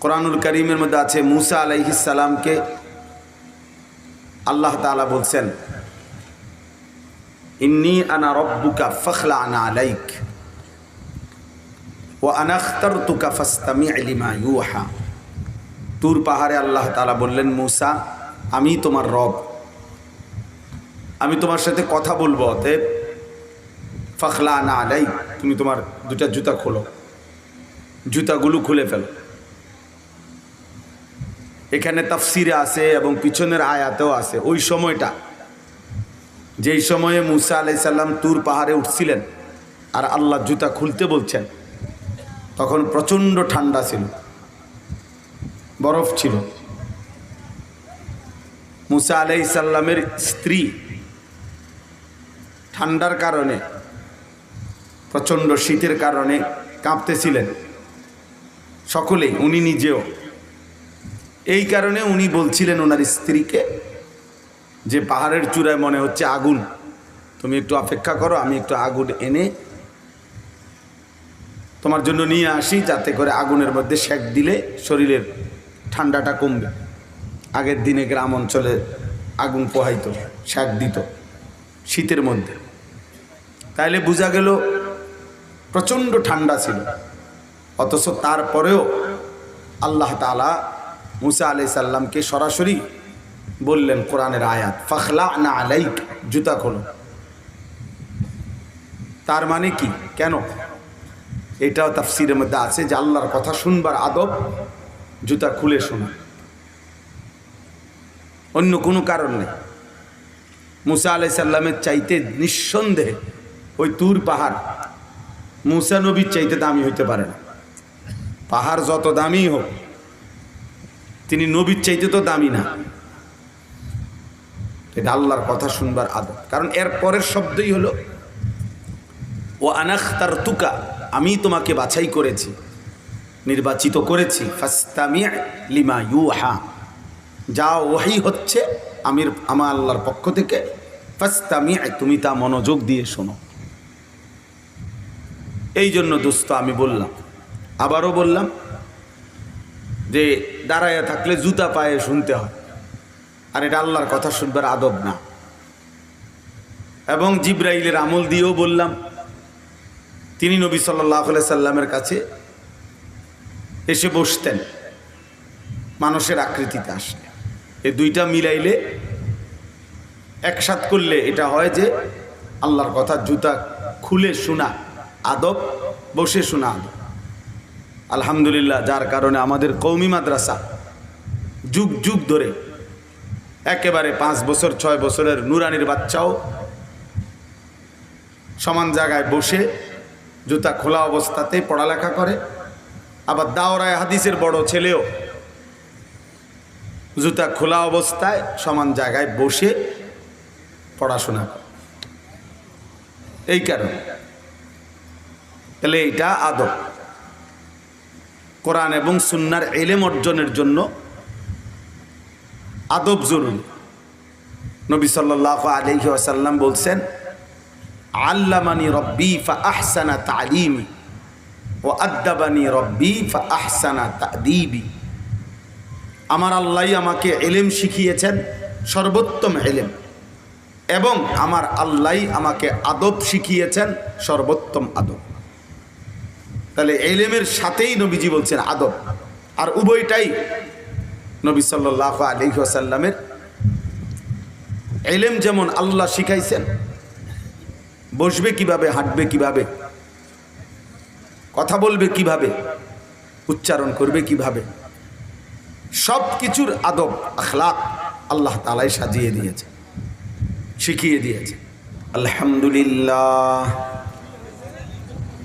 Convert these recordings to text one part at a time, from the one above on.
কোরআনুল করিমের মধ্যে আছে মুসা আলাইহিসালামকে আল্লাহ তাআলা বলছেন, ইন্নি আনা রব্বুকা ফখলা আনা আলাইক ও আনাখতার তুকা ফাস্তামি লিমা ইউহা। তুর পাহাড়ে আল্লাহ তালা বললেন, মুসা, আমি তোমার রব। আমি তোমার সাথে কথা বলব, অতএব ফখলা আনা আলাইক, তুমি তোমার দুটা জুতা খোলো। জুতাগুলো খুলে ফেলো। এখানে তাফসিরে আছে এবং পিছনের আয়াতেও আছে। ওই সময়টা, যেই সময়ে মুসা আলাইসাল্লাম তুর পাহাড়ে উঠছিলেন আর আল্লাহ জুতা খুলতে বলছেন, তখন প্রচণ্ড ঠান্ডা ছিল, বরফ ছিল। মুসা আলাইসাল্লামের স্ত্রী ঠান্ডার কারণে, প্রচণ্ড শীতের কারণে কাঁপতেছিলেন। সকলেই, উনি নিজেও এই কারণে উনি বলছিলেন ওনার স্ত্রীকে যে পাহাড়ের চূড়ায় মনে হচ্ছে আগুন। তুমি একটু অপেক্ষা করো, আমি একটু আগুন এনে তোমার জন্য নিয়ে আসি, যাতে করে আগুনের মধ্যে সেক দিলে শরীরের ঠান্ডাটা কমবে। আগের দিনে গ্রাম অঞ্চলে আগুন পোহাইত, সেক দিত শীতের মধ্যে। তাইলে বোঝা গেল প্রচণ্ড ঠান্ডা ছিল। অথচ তারপরেও আল্লাহ তালা মুসা আলাই সাল্লামকে সরাসরি বললেন কোরআনের আয়াত ফখলা না আলাইক জুতা খোলো। তার মানে কি? কেন? এটাও তাফসিরের মধ্যে আছে যে আল্লাহর কথা শুনবার আদব জুতা খুলে শোনা। অন্য কোনো কারণ নেই। মুসা আলাই সাল্লামের চাইতে নিঃসন্দেহে ওই তুর পাহাড় মুসা নবীর চাইতে দামি হইতে পারে না। পাহাড় যত দামি হোক তিনি নবীর চাইতে তো দামি না। এটা আল্লাহর কথা শুনবার আদব। কারণ এর পরের শব্দই হলো ও আনাখতার তুকা আমি তোমাকে বাছাই করেছি, নির্বাচিত করেছি ফাস্তামিয়া লিমা ইউহা। যা ওহাই হচ্ছে আমির, আমার আল্লাহর পক্ষ থেকে ফাস্তামিয়া তুমি তা মনোযোগ দিয়ে শোনো। এই জন্য দোস্ত আমি বললাম, আবারও বললাম যে দাঁড়াইয়া থাকলে জুতা পায়ে শুনতে হয়। আর এটা আল্লাহর কথা শুনবার আদব না। এবং জিব্রাইলের আমল দিয়েও বললাম, তিনি নবী সাল্লাহ সাল্লামের কাছে এসে বসতেন, মানুষের আকৃতিতে আসলে এই দুইটা মিলাইলে একসাথ করলে এটা হয় যে আল্লাহর কথা জুতা খুলে শোনা, আদব, বসে শোনা আদব। আলহামদুলিল্লাহ, যার কারণে আমাদের কৌমি মাদ্রাসা যুগ যুগ ধরে একেবারে পাঁচ বছর, ছয় বছরের নুরানির বাচ্চাও সমান জায়গায় বসে জুতা খোলা অবস্থাতে পড়ালেখা করে। আবার দাওরায় হাদিসের বড় ছেলেও জুতা খোলা অবস্থায় সমান জায়গায় বসে পড়াশোনা করে। এই কারণে। তাহলে এইটা আদব। কোরআন এবং সুন্নার এলেম অর্জনের জন্য আদব জরুরি। নবী সাল্লাহ আলহি আসাল্লাম বলছেন, আল্লামানি রব্বি ফা আহসানা তালিমি ও আদাবানি রব্বি ফা আহসানা তাদিবি। আমার আল্লাহ আমাকে এলেম শিখিয়েছেন, সর্বোত্তম এলেম এবং আমার আল্লাহ আমাকে আদব শিখিয়েছেন, সর্বোত্তম আদব। তাহলে এলেমের সাথেই নবীজি বলছেন আদব। আর উভয়টাই নবী সাল্লাহ আলহিহাসাল্লামের এলেম যেমন আল্লাহ শিখাইছেন, বসবে কীভাবে, হাঁটবে কীভাবে, কথা বলবে কীভাবে, উচ্চারণ করবে কীভাবে সব কিছুর আদব, আখলাক আল্লাহ তালাই সাজিয়ে দিয়েছে, শিখিয়ে দিয়েছে। আলহামদুলিল্লাহ।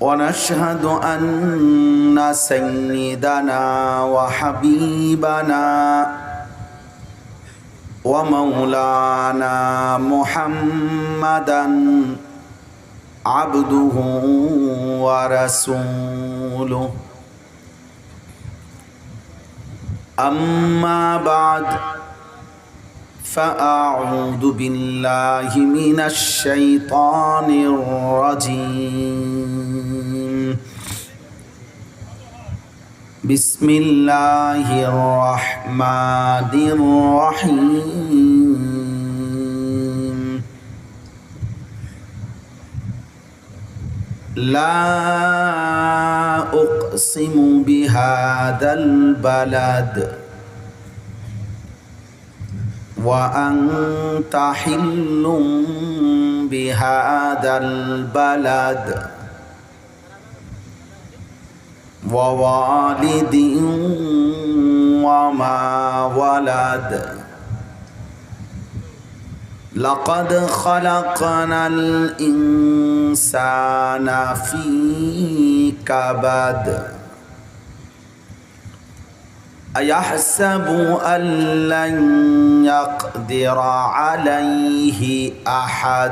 ونشهد أن سيدنا وحبيبنا ومولانا محمدا عبده ورسوله أما بعد فأعوذ بالله من الشيطان الرجيم بسم الله الرحمن الرحيم. لا أقسم بهذا البلد وأنت حل بهذا البلد. ووالد وما ولد. لقد خلقنا الإنسان في كبد. أيحسب أن لن يقدر عليه أحد؟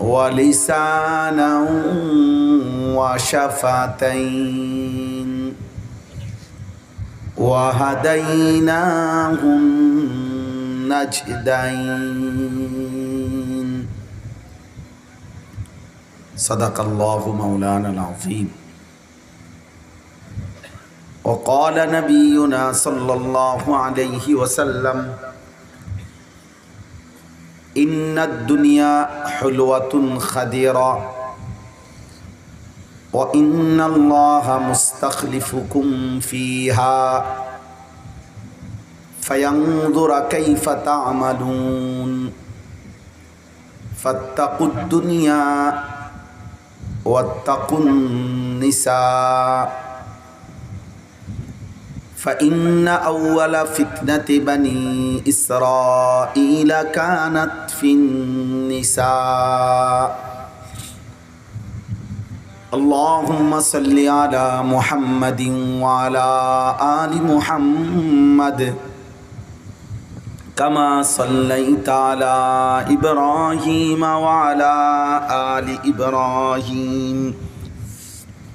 ولسانا وشفتين وهديناه النجدين صدق الله مولانا العظيم. وقال نبينا صلى الله عليه وسلم إن الدنيا حلوة خديرة وإن الله مستخلفكم فيها فينظر كيف تعملون فاتقوا الدنيا واتقوا النساء فإن أول فتنة بني إسرائيل كانت في النساء. اللهم صل على محمد وعلى آل محمد. كما صليت على إبراهيم وعلى آل إبراهيم.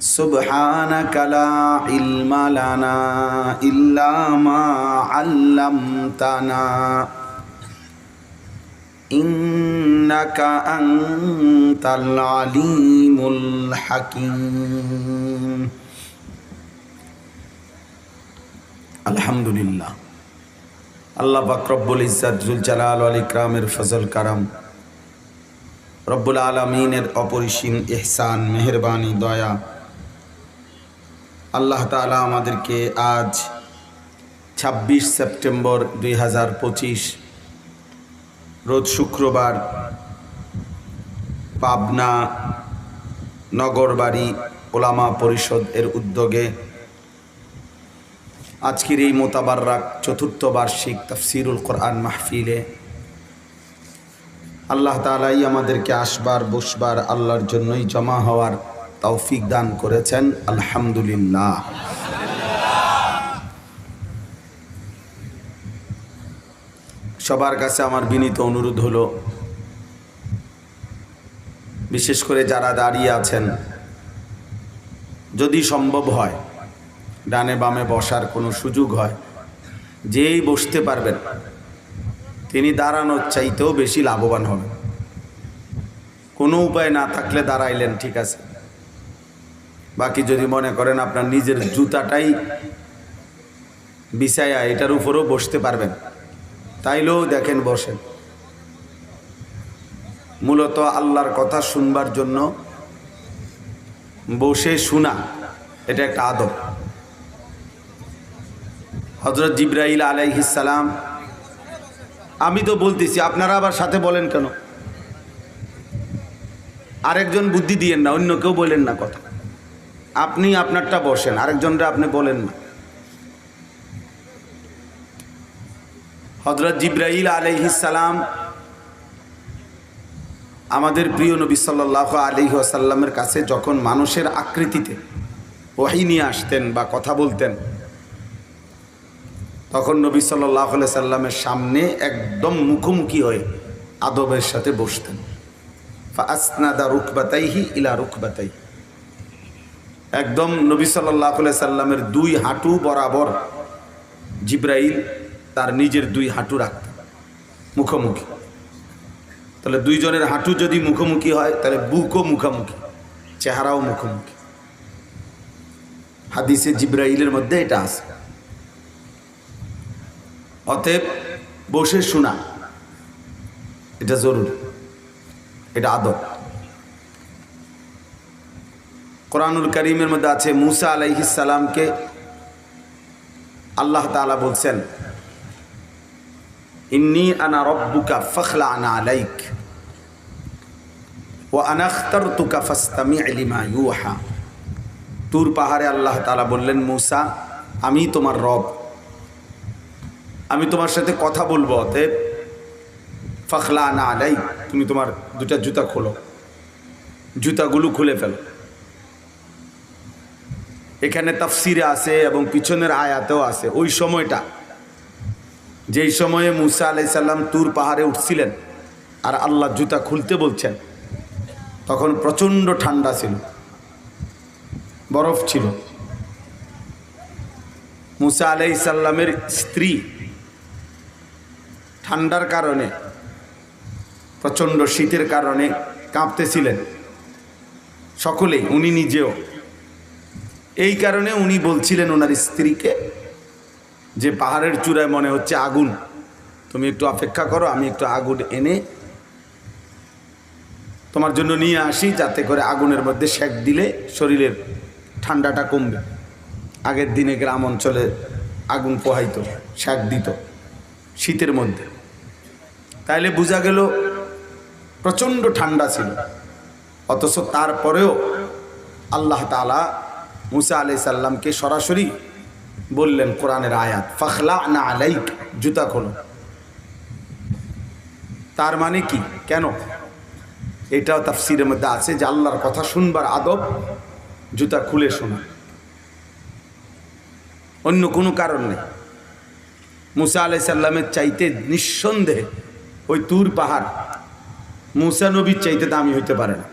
سبحانك لا علم لنا إلا ما علمتنا إنك أنت العليم الحكيم الحمد لله আল্লাহ পাক রব্বুল ইজ্জাত জুল জালাল আল ইকরামের ফজল কারাম রব্বুল আলমিনের অপরিসীম ইহসান মেহরবানি দয়া আল্লাহ তালা আমাদেরকে আজ ছাব্বিশ সেপ্টেম্বর দুই হাজার পঁচিশ, রোজ শুক্রবার পাবনা নগরবাড়ি ওলামা পরিষদ এর উদ্যোগে আজকের এই মোতাবাররাক চতুর্থ বার্ষিক তফসিরুল কোরআন মাহফিলে আল্লাহ তালাই আমাদেরকে আসবার, বসবার আল্লাহর জন্যই জমা হওয়ার তৌফিক দান করেছেন, আলহামদুলিল্লাহ। সবার কাছে আমার বিনীত অনুরোধ হলো, বিশেষ করে যারা দাঁড়িয়ে আছেন, যদি সম্ভব হয়, ডানে বামে বসার কোনো সুযোগ হয়, যেই বসতে পারবেন, তিনি দাঁড়ানোর চাইতেও বেশি লাভবান হবেন। কোনো উপায় না থাকলে দাঁড়াইলেন, ঠিক আছে। বাকি যদি মনে করেন আপনার নিজের জুতাটাই বিছায়া এটার উপরেও বসতে পারবেন। তাইলেও দেখেন বসেন। মূলত আল্লাহর কথা শুনবার জন্য বসে শোনা, এটা একটা আদব। হজরত জিব্রাইল আলাইহিসালাম আমি তো বলতেছি, আপনারা আবার সাথে বলেন কেন? আরেকজন বুদ্ধি দিয়েন না, অন্য কেউ বলেন না কথা। আপনি আপনারটা বসেন, আরেকজনরা আপনি বলেন না। হজরত জিব্রাইল আলাইহিসালাম আমাদের প্রিয় নবী সাল্লাহ আলহি আসাল্লামের কাছে যখন মানুষের আকৃতিতে ওয়াহি নিয়ে আসতেন বা কথা বলতেন, তখন নবী সাল্লাহ সাল্লামের সামনে একদম মুখোমুখি হয়ে আদবের সাথে বসতেন। আসনাদা রুকবাতাইহি ইলা রুকবাতাই একদম নবী সাল্লাহ সাল্লামের দুই হাঁটু বরাবর জিব্রাইল তার নিজের দুই হাঁটু রাখতেন মুখোমুখি। তাহলে দুইজনের হাঁটু যদি মুখোমুখি হয়, তাহলে বুকও মুখোমুখি, চেহারাও মুখোমুখি। হাদিসে জিব্রাইলের মধ্যে এটা আছে। অতএব বসে শোনা, এটা জরুরি, এটা আদব। কোরআনুল করিমের মধ্যে আছে মুসা আলাইহিসালামকে আল্লাহ তালা বলছেন, ইন্নি আনা রব্বুকা ফখলা আনা আলাইক ও আনাখতার তুকা ফাস্তামি আলিমা ইউহা। তুর পাহাড়ে আল্লাহ তালা বললেন, মুসা, আমি তোমার রব। আমি তোমার সাথে কথা বলব, অতএব ফখলা আনা আলাই তুমি তোমার দুটা জুতা খোলো। জুতাগুলো খুলে ফেলো। এখানে তাফসিরে আছে এবং পিছনের আয়াতেও আছে। ওই সময়টা, যেই সময়ে মুসা আলাইসাল্লাম তুর পাহাড়ে উঠছিলেন আর আল্লাহ জুতা খুলতে বলছেন, তখন প্রচণ্ড ঠান্ডা ছিল, বরফ ছিল। মুসা আলাইসাল্লামের স্ত্রী ঠান্ডার কারণে, প্রচণ্ড শীতের কারণে কাঁপতেছিলেন। সকলেই, উনি নিজেও এই কারণে উনি বলছিলেন ওনার স্ত্রীকে যে পাহাড়ের চূড়ায় মনে হচ্ছে আগুন। তুমি একটু অপেক্ষা করো, আমি একটু আগুন এনে তোমার জন্য নিয়ে আসি, যাতে করে আগুনের মধ্যে সেক দিলে শরীরের ঠান্ডাটা কমবে। আগের দিনে গ্রাম অঞ্চলে আগুন পোহাইত, সেক দিত শীতের মধ্যে। তাইলে বোঝা গেল প্রচণ্ড ঠান্ডা ছিল। অথচ তারপরেও আল্লাহ তালা মুসা আলাই সাল্লামকে সরাসরি বললেন কোরআনের আয়াত ফখলা না আলাইক জুতা খোলো। তার মানে কি? কেন? এটাও তাফসিরের মধ্যে আছে যে আল্লাহর কথা শুনবার আদব জুতা খুলে শোনা। অন্য কোনো কারণ নেই। মুসা আলাই সাল্লামের চাইতে নিঃসন্দেহে ওই তুর পাহাড় মুসা নবীর চাইতে দামি হইতে পারে না।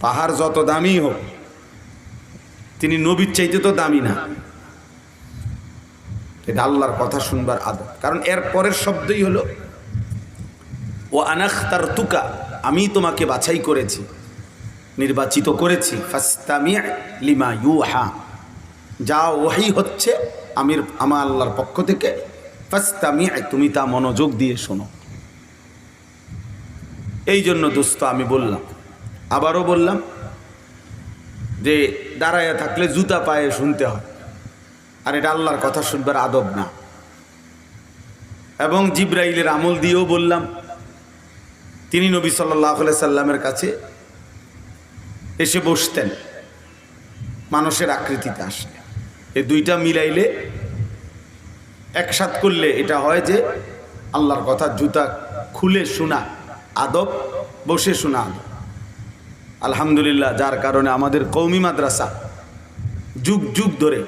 পাহাড় যত দামি হোক তিনি নবীর চাইতে তো দামি না। এটা আল্লাহর কথা শুনবার আদব। কারণ এর পরের শব্দই হলো, ও আনাখতার তুকা আমি তোমাকে বাছাই করেছি, নির্বাচিত করেছি ফাস্তামিয়া লিমা ইউহা। যা ওহাই হচ্ছে আমির, আমার আল্লাহর পক্ষ থেকে ফাস্তামিয়া তুমি তা মনোযোগ দিয়ে শোনো। এই জন্য দোস্ত আমি বললাম, আবারও বললাম যে দাঁড়াইয়া থাকলে জুতা পায়ে শুনতে হয়। আর এটা আল্লাহর কথা শুনবার আদব না। এবং জিব্রাইলের আমল দিয়েও বললাম, তিনি নবী সাল্লাহ সাল্লামের কাছে এসে বসতেন। মানুষের আকৃতিতে আসলে। এই দুইটা মিলাইলে একসাথ করলে এটা হয় যে আল্লাহর কথা জুতা খুলে শোনা আদব, বসে শোনা আদব। আলহামদুলিল্লাহ, যার কারণে আমাদের কৌমি মাদ্রাসা যুগ যুগ ধরে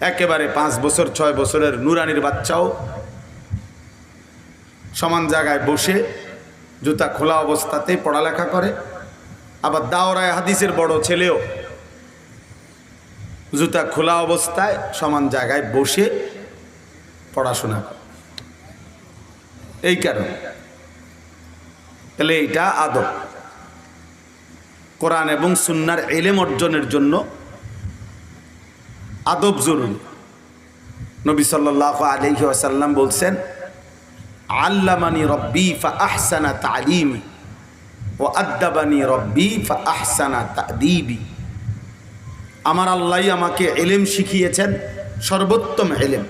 একেবারে পাঁচ বছর, ছয় বছরের নুরানির বাচ্চাও সমান জায়গায় বসে জুতা খোলা অবস্থাতে পড়ালেখা করে, আবার দাওরায় হাদিসের বড় ছেলেও জুতা খোলা অবস্থায় সমান জায়গায় বসে পড়াশোনা করে। এই কারণে। তাহলে এইটা আদব। কোরআন এবং সুন্নার এলেম অর্জনের জন্য আদব জরুরি। নবী সাল্লাহ আলহি আসাল্লাম বলছেন, আল্লামানি রব্বি ফা আহসানা তালিমি ও আদ্দাবানি রব্বি ফা আহসানা তাদিবি। আমার আল্লাহ আমাকে এলেম শিখিয়েছেন, সর্বোত্তম এলেম।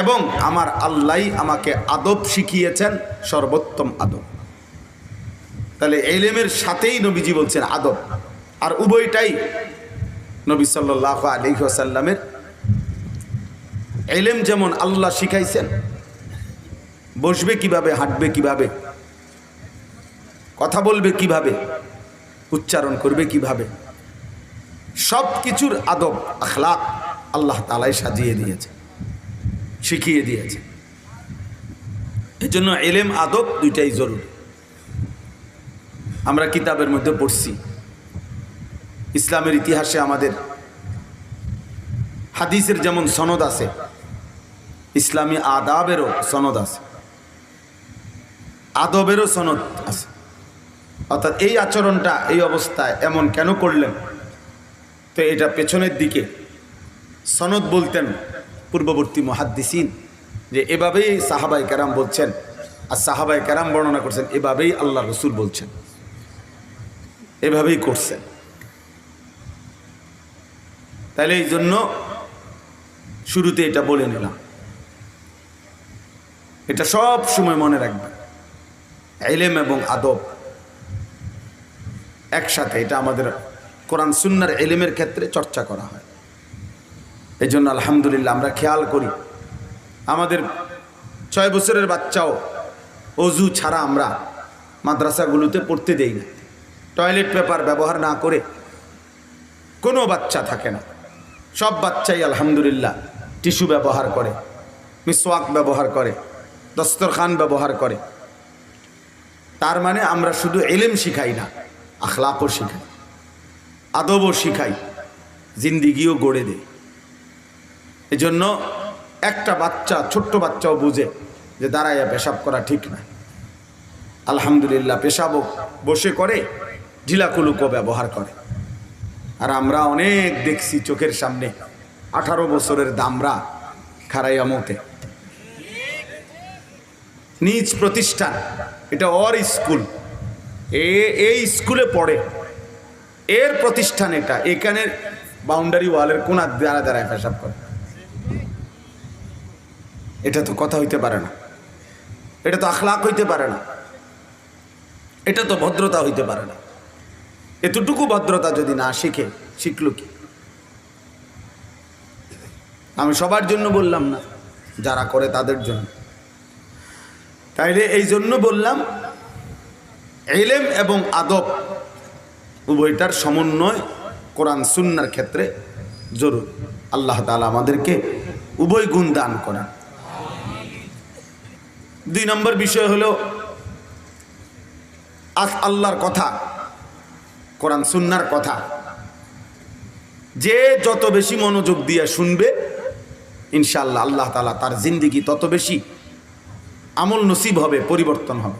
এবং আমার আল্লাহ আমাকে আদব শিখিয়েছেন, সর্বোত্তম আদব। তাহলে এলেমের সাথেই নবীজি বলছেন আদব। আর উভয়টাই নবী সাল্লাহ আলহিহাসাল্লামের এলেম যেমন আল্লাহ শিখাইছেন, বসবে কীভাবে, হাঁটবে কীভাবে, কথা বলবে কীভাবে, উচ্চারণ করবে কীভাবে সব কিছুর আদব, আখলাক আল্লাহ তালাই সাজিয়ে দিয়েছে, শিখিয়ে দিয়েছে। এজন্য এলেম আদব দুইটাই জরুরি। আমরা কিতাবের মধ্যে পড়ছি। ইসলামের ইতিহাসে আমাদের হাদিসের যেমন সনদ আছে, ইসলামী আদাবেরও সনদ আছে। আদবেরও সনদ আছে। অর্থাৎ এই আচরণটা, এই অবস্থায় এমন কেন করলেন? তো এটা পেছনের দিকে সনদ বলতেন পূর্ববর্তী মহাদ্দিসিন যে, এভাবেই সাহাবাই কারাম বলছেন। আর সাহাবাই কারাম বর্ণনা করছেন, এভাবেই আল্লাহ রসুল বলছেন। এভাবেই করছেন। তাহলে এই জন্য শুরুতে এটা বলে নিলাম। এটা সব সময় মনে রাখবেন। এলেম এবং আদব একসাথে এটা আমাদের কোরআন সুন্নার এলেমের ক্ষেত্রে চর্চা করা হয়। এই জন্য আলহামদুলিল্লাহ আমরা খেয়াল করি, আমাদের ছয় বছরের বাচ্চাও অজু ছাড়া আমরা মাদ্রাসাগুলোতে পড়তে দেই না। টয়লেট পেপার ব্যবহার না করে কোনো বাচ্চা থাকে না। সব বাচ্চাই আলহামদুলিল্লাহ টিস্যু ব্যবহার করে, মিসওয়াক ব্যবহার করে, দস্তরখান ব্যবহার করে। তার মানে আমরা শুধু এলেম শিখাই না, আখলাপও শিখাই, আদবও শিখাই, জিন্দিগিও গড়ে দেয় এজন্য একটা বাচ্চা, ছোট্ট বাচ্চাও বুঝে যে দাঁড়াইয়া পেশাব করা ঠিক না। আলহামদুলিল্লাহ পেশাবও বসে করে ঢিলাকুলুকও ব্যবহার করে। আর আমরা অনেক দেখছি চোখের সামনে, আঠারো বছরের দামরা খারাইয়া মতে নিজ প্রতিষ্ঠান, এটা ওর স্কুল। এ, এই স্কুলে পড়ে। এর প্রতিষ্ঠান এটা, এখানে বাউন্ডারি ওয়ালের কোনার দ্বারা দ্বারায় পেশাব করে। এটা তো কথা হইতে পারে না। এটা তো আখলাক হইতে পারে না। এটা তো ভদ্রতা হইতে পারে না। এতটুকু ভদ্রতা যদি না শিখে, শিখলো কি? আমি সবার জন্য বললাম না, যারা করে তাদের জন্য। তাইলে এই জন্য বললাম এলেম এবং আদব উভয়টার সমন্বয় কোরআন সুন্নার ক্ষেত্রে জরুর। আল্লাহ তালা আমাদেরকে উভয় গুণ দান করেন। দুই নম্বর বিষয় হলো আজ আল্লাহর কথা। কোরআন সুন্নার কথা। যে যত বেশি মনোযোগ দিয়ে শুনবে ইনশাল্লাহ আল্লাহ তালা তার জিন্দিগি তত বেশি আমল নসিব হবে, পরিবর্তন হবে।